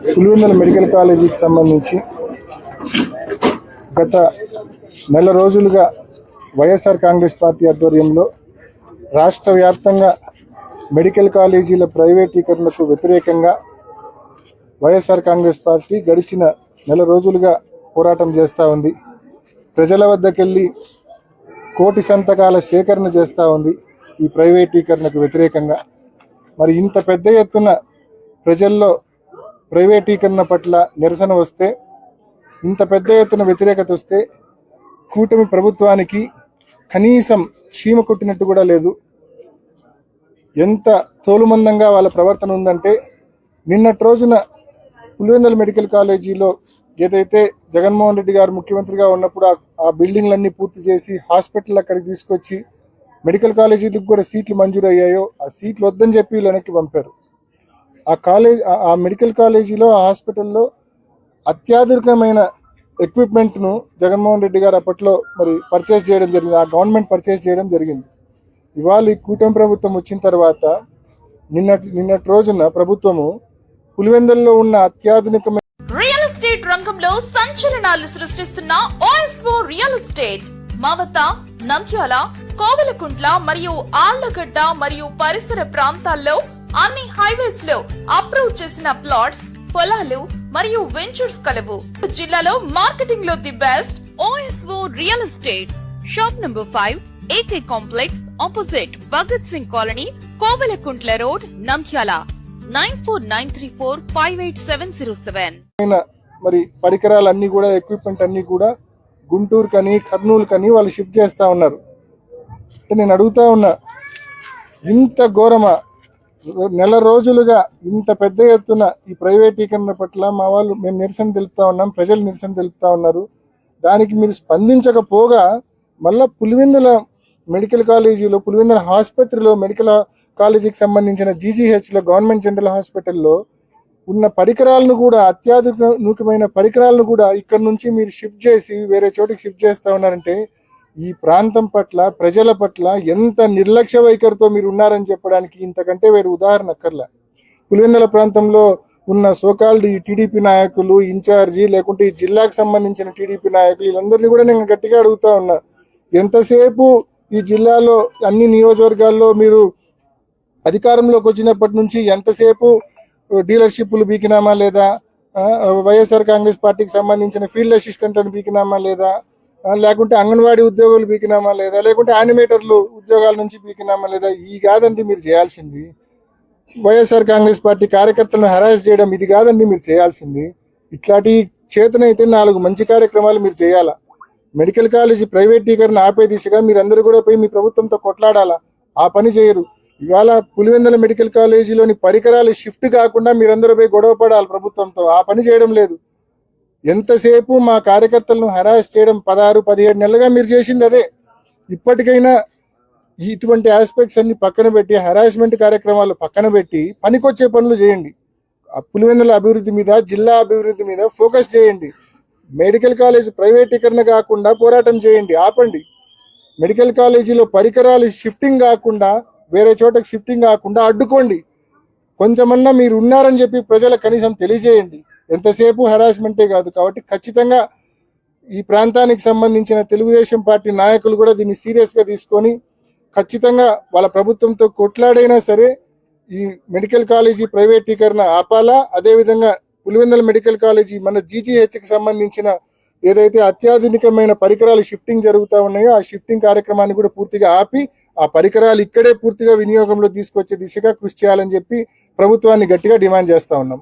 Pulivendula medical కాలేజీకి సంబంధించి గత నెల రోజులుగా వైఎస్ఆర్ కాంగ్రెస్ పార్టీ ఆధ్వర్యంలో రాష్ట్ర వ్యాప్తంగా మెడికల్ కాలేజీల ప్రైవేటీకరణకు వ్యతిరేకంగా వైఎస్ఆర్ కాంగ్రెస్ పార్టీ గడిచిన నెల రోజులుగా పోరాటం చేస్తూ ఉంది. ప్రజల వద్దకెళ్ళి కోటి సంతకాల సేకరణ చేస్తూ ఉంది ఈ ప్రైవేటీకరణకు వ్యతిరేకంగా. మరి ఇంత పెద్ద ఎత్తున ప్రజల్లో ప్రైవేటీకరణ పట్ల నిరసన వస్తే ఇంత పెద్ద ఎత్తున వ్యతిరేకత వస్తే కూటమి ప్రభుత్వానికి కనీసం చీమ కొట్టినట్టు కూడా లేదు. ఎంత తోలుమందంగా వాళ్ళ ప్రవర్తన ఉందంటే నిన్నటి రోజున పులివెందుల మెడికల్ కాలేజీలో ఏదైతే జగన్మోహన్ రెడ్డి గారు ముఖ్యమంత్రిగా ఉన్నప్పుడు ఆ- ఆ బిల్డింగ్లన్నీ పూర్తి చేసి హాస్పిటల్ అక్కడికి తీసుకొచ్చి మెడికల్ కాలేజీలకు కూడా సీట్లు మంజూరు అయ్యాయో ఆ సీట్లు వద్దని చెప్పి వీళ్ళు వెనక్కి పంపారు. ఆ కాలేజ్ ఆ- మెడికల్ కాలేజీలో ఆ హాస్పిటల్లో అత్యాధునికమైన ఎక్విప్మెంట్ను జగన్మోహన్ రెడ్డి గారు అప్పట్లో మరి పర్చేస్ చేయడం జరిగింది. ఆ గవర్నమెంట్ పర్చేస్ చేయడం జరిగింది. ఇవాళ ఈ కూటమి ప్రభుత్వం వచ్చిన తర్వాత నిన్నటి నిన్నటి రోజున ప్రభుత్వము పులివెందల్లో ఉన్న అత్యాధునికమైన రియల్ ఎస్టేట్ రంగంలో సంచలనాలు సృష్టిస్తున్న ఓఎస్ఓ రియల్ ఎస్టేట్ మా వద్ద నంద్యాల కోవలకుంట్ల మరియు ఆళ్ళగడ్డ మరియు పరిసర ప్రాంతాల్లో అన్ని హైవేస్లో అప్రూవ్ చేసిన ప్లాట్స్ పొలాలు మరియు వెంచర్స్ కలవు. జిల్లాలో మార్కెటింగ్లో the best OSO real estates. Shop number five AK complex opposite Bhagat Singh colony Koilkuntla road Nandyal. Nine four nine three four five eight seven zero seven. మరి పరికరాలు అన్ని కూడా ఎక్విప్మెంట్ అన్ని కూడా గుంటూరు కని కర్నూలు కని వాళ్ళు షిఫ్ట్ చేస్తా ఉన్నారు. అంటే నేను అడుగుతా ఉన్నా ఇంత ఘోరమా? నెల రోజులుగా ఇంత పెద్ద ఎత్తున ఈ ప్రైవేటీకరణ పట్ల మా వాళ్ళు మేము నిరసన తెలుపుతా ఉన్నాం ప్రజలు నిరసన తెలుపుతా ఉన్నారు. దానికి మీరు స్పందించకపోగా మళ్ళా పులివెందుల మెడికల్ కాలేజీలో పులివెందుల ఆసుపత్రిలో మెడికల్ కాలేజీకి సంబంధించిన జీజీహెచ్లో గవర్నమెంట్ జనరల్ హాస్పిటల్లో ఉన్న పరికరాలను కూడా అత్యాధునికమైన పరికరాలను కూడా ఇక్కడ నుంచి మీరు షిఫ్ట్ చేసి వేరే చోటికి షిఫ్ట్ చేస్తా ఉన్నారంటే ఈ ప్రాంతం పట్ల ప్రజల పట్ల ఎంత నిర్లక్ష్య వైఖరితో మీరు ఉన్నారని చెప్పడానికి ఇంతకంటే వేరు ఉదాహరణ అక్కర్లా. పులివెందుల ప్రాంతంలో ఉన్న సోకాల్డ్ ఈ టీడీపీ నాయకులు ఇన్ఛార్జి లేకుంటే ఈ జిల్లాకు సంబంధించిన టీడీపీ నాయకులు వీళ్ళందరినీ కూడా నేను గట్టిగా అడుగుతా ఉన్నా. ఎంతసేపు ఈ జిల్లాలో అన్ని నియోజకవర్గాల్లో మీరు అధికారంలోకి వచ్చినప్పటి నుంచి ఎంతసేపు డీలర్షిప్లు బీకినామా లేదా వైఎస్ఆర్ కాంగ్రెస్ పార్టీకి సంబంధించిన ఫీల్డ్ అసిస్టెంట్లను బీకినామా లేదా లేకుంటే అంగన్వాడీ ఉద్యోగులు పీకినామా లేదా? లేకుంటే యానిమేటర్లు ఉద్యోగాల నుంచి పీకినామా లేదా? ఈ కాదండి మీరు చేయాల్సింది. వైఎస్ఆర్ కాంగ్రెస్ పార్టీ కార్యకర్తలను హరాస్ చేయడం ఇది కాదండి మీరు చేయాల్సింది. ఇట్లాంటి చేతనైతే నాలుగు మంచి కార్యక్రమాలు మీరు చేయాలా? మెడికల్ కాలేజీ ప్రైవేటీకరణ ఆపే దిశగా మీరందరూ కూడా పోయి మీ ప్రభుత్వంతో కొట్లాడాలా? ఆ పని చేయరు. ఇవాళ పులివెందుల మెడికల్ కాలేజీలోని పరికరాలు షిఫ్ట్ కాకుండా మీరందరూ పోయి గొడవ పడాలి ప్రభుత్వంతో. ఆ పని చేయడం లేదు. ఎంతసేపు మా కార్యకర్తలను హరాస్ చేయడం పదహారు పదిహేడు నెలలుగా మీరు చేసింది అదే. ఇప్పటికైనా ఇటువంటి ఆస్పెక్ట్స్ అన్ని పక్కన పెట్టి హరాస్మెంట్ కార్యక్రమాలు పక్కన పెట్టి పనికొచ్చే పనులు చేయండి. పులివెందుల అభివృద్ధి మీద జిల్లా అభివృద్ధి మీద ఫోకస్ చేయండి. మెడికల్ కాలేజ్ ప్రైవేటీకరణ కాకుండా పోరాటం చేయండి ఆపండి. మెడికల్ కాలేజీలో పరికరాలు షిఫ్టింగ్ కాకుండా వేరే చోటకి షిఫ్టింగ్ కాకుండా అడ్డుకోండి. కొంచెమన్నా మీరు ఉన్నారని చెప్పి ప్రజలకు కనీసం తెలియజేయండి. ఎంతసేపు హెరాస్మెంటే కాదు. కాబట్టి ఖచ్చితంగా ఈ ప్రాంతానికి సంబంధించిన తెలుగుదేశం పార్టీ నాయకులు కూడా దీన్ని సీరియస్గా తీసుకొని ఖచ్చితంగా వాళ్ళ ప్రభుత్వంతో కొట్లాడైనా సరే ఈ మెడికల్ కాలేజీ ప్రైవేటీకరణ ఆపాలా? అదేవిధంగా పులివెందల మెడికల్ కాలేజీ మన జీజీహెచ్కి సంబంధించిన ఏదైతే అత్యాధునికమైన పరికరాలు షిఫ్టింగ్ జరుగుతూ ఉన్నాయో ఆ షిఫ్టింగ్ కార్యక్రమాన్ని కూడా పూర్తిగా ఆపి ఆ పరికరాలు ఇక్కడే పూర్తిగా వినియోగంలో తీసుకొచ్చే దిశగా కృషి చేయాలని చెప్పి ప్రభుత్వాన్ని గట్టిగా డిమాండ్ చేస్తా ఉన్నాం.